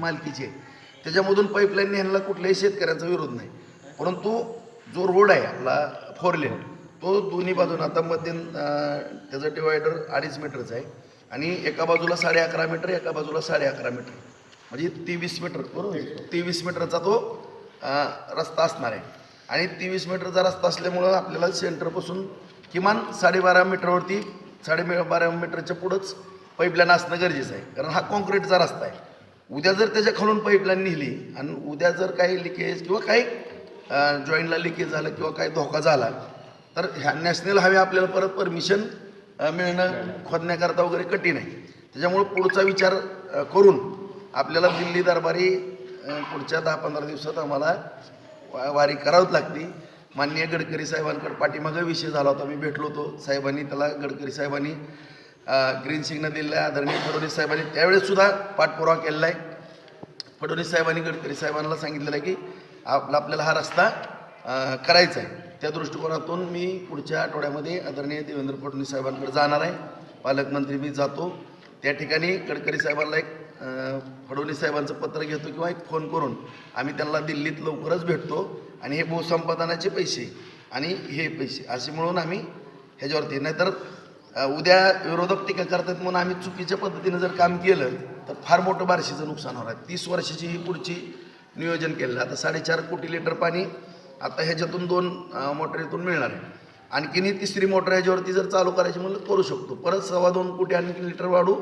मालकीची आहे त्याच्यामधून पाईपलाईन ह्यांना कुठल्याही शेतकऱ्यांचा विरोध नाही. परंतु जो रोड आहे आपला फोर लेन तो दोन्ही बाजून आता मध्य त्याचा डिवायडर अडीच मीटरचा आहे आणि एका बाजूला साडे अकरा मीटर एका बाजूला साडे अकरा मीटर म्हणजे तेवीस मीटर बरोबर? तेवीस मीटरचा तो रस्ता असणार आहे. आणि तेवीस मीटरचा रस्ता असल्यामुळं आपल्याला सेंटरपासून किमान साडेबारा मीटरवरती साडे बारा मीटरच्या पुढंच पाईपलाईन असणं गरजेचं आहे. कारण हा कॉन्क्रीटचा रस्ता आहे. उद्या जर त्याच्या खालून पाईपलाईन नेली आणि उद्या जर काही लिकेज किंवा काही जॉईंटला लिकेज झालं किंवा काही धोका झाला तर ह्या नॅशनल हायवे आपल्याला परत परमिशन मिळणं खोदण्याकरता वगैरे कठीण आहे. त्याच्यामुळं पुढचा विचार करून आपल्याला दिल्ली दरबारी पुढच्या दहा पंधरा दिवसात आम्हाला वारी करावंच लागते. माननीय गडकरी साहेबांकडे पाठीमागं विषय झाला होता. मी भेटलो होतो साहेबांनी त्याला गडकरी साहेबांनी ग्रीन सिग्नल दिलेलं आहे. आदरणीय फडणवीस साहेबांनी त्यावेळेससुद्धा पाठपुरावा केलेला आहे. फडणवीस साहेबांनी गडकरी साहेबांना सांगितलेलं आहे की आपला आपल्याला हा रस्ता करायचा आहे. त्या दृष्टिकोनातून मी पुढच्या आठवड्यामध्ये आदरणीय देवेंद्र फडणवीस साहेबांकडे जाणार आहे. पालकमंत्री मी जातो. त्या ठिकाणी गडकरी साहेबांना एक फडणवीस साहेबांचं पत्र घेतो किंवा एक फोन करून आम्ही त्यांना दिल्लीत लवकरच भेटतो आणि हे भूसंपादनाचे पैसे आणि हे पैसे असे म्हणून आम्ही ह्याच्यावरती नाहीतर उद्या विरोधक टीका करतात म्हणून आम्ही चुकीच्या पद्धतीनं जर काम केलं तर फार मोठं बारशीचं नुकसान होणार आहे. तीस वर्षाची ही पुढची नियोजन केलेलं आहे. आता साडेचार कोटी लिटर पाणी आता ह्याच्यातून दोन मोटरीतून मिळणार आहे. आणखीनही तिसरी मोटर ह्याच्यावरती जर चालू करायची म्हणलं करू शकतो. परत सव्वा दोन कोटी आणखी लिटर वाढू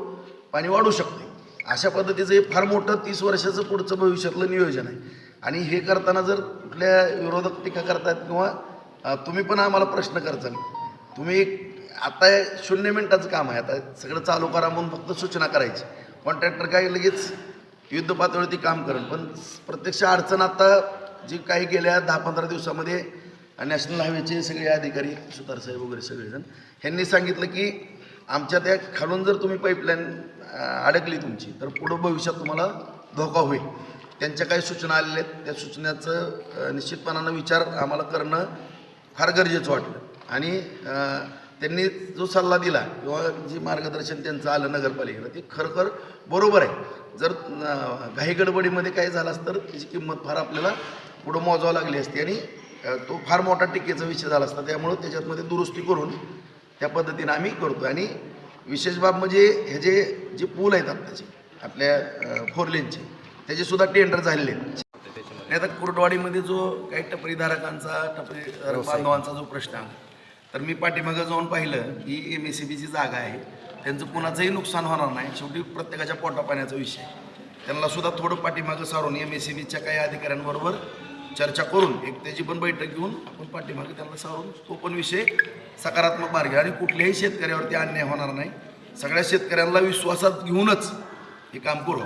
पाणी वाढू शकते. अशा पद्धतीचं हे फार मोठं तीस वर्षाचं पुढचं भविष्यातलं नियोजन आहे. आणि हे करताना जर कुठल्या विरोधक टीका करतात किंवा तुम्ही पण आम्हाला प्रश्न करताल तुम्ही आता शून्य मिनिटाचं काम आहे. आता सगळं चालू करा म्हणून फक्त सूचना करायची. कॉन्ट्रॅक्टर काय लगेच युद्ध पातळीवरती काम करेल. पण प्रत्यक्ष अडचण आता जी काही गेल्या दहा पंधरा दिवसामध्ये नॅशनल हायवेचे सगळे अधिकारी सुतार साहेब वगैरे सगळेजण ह्यांनी सांगितलं की आमच्या त्या खालून जर तुम्ही पाईपलाईन अडकली तुमची तर पुढं भविष्यात तुम्हाला धोका होईल. त्यांच्या काही सूचना आलेल्या आहेत. त्या सूचनाचं निश्चितपणानं विचार आम्हाला करणं फार गरजेचं वाटलं. आणि त्यांनी जो सल्ला दिला किंवा जे मार्गदर्शन त्यांचं आलं नगरपालिकेला ते खरोखर बरोबर आहे. जर घाई गडबडीमध्ये काय झालं असतं तर त्याची किंमत फार आपल्याला पुढं मोजावं लागली असती. आणि तो फार मोठा टिकेचा विषय झाला असता. त्यामुळं त्याच्यातमध्ये दुरुस्ती करून त्या पद्धतीनं आम्ही करतो आणि विशेष बाब म्हणजे हे जे जे पूल आहेत आत्ताचे आपल्या फोर लेनचे त्याचे सुद्धा टेंडर झालेले आहेत. नाही आता कुर्डवाडीमध्ये जो काही टपरीधारकांचा टपरी बांधवांचा जो प्रश्न आहे तर मी पाठीमागं जाऊन पाहिलं की एम एस सी बीची जागा आहे. त्यांचं कुणाचंही नुकसान होणार नाही. शेवटी प्रत्येकाच्या पोटापाण्याचा विषय. त्यांना सुद्धा थोडं पाठीमागं सारून एम एस सी बीच्या काही अधिकाऱ्यांबरोबर चर्चा करून एक त्याची पण बैठक घेऊन आपण पाठीमागे त्यांना सारून तो पण विषय सकारात्मक मार्ग आहे. आणि कुठल्याही शेतकऱ्यावरती अन्याय होणार नाही सगळ्या शेतकऱ्यांना विश्वासात घेऊनच हे काम करू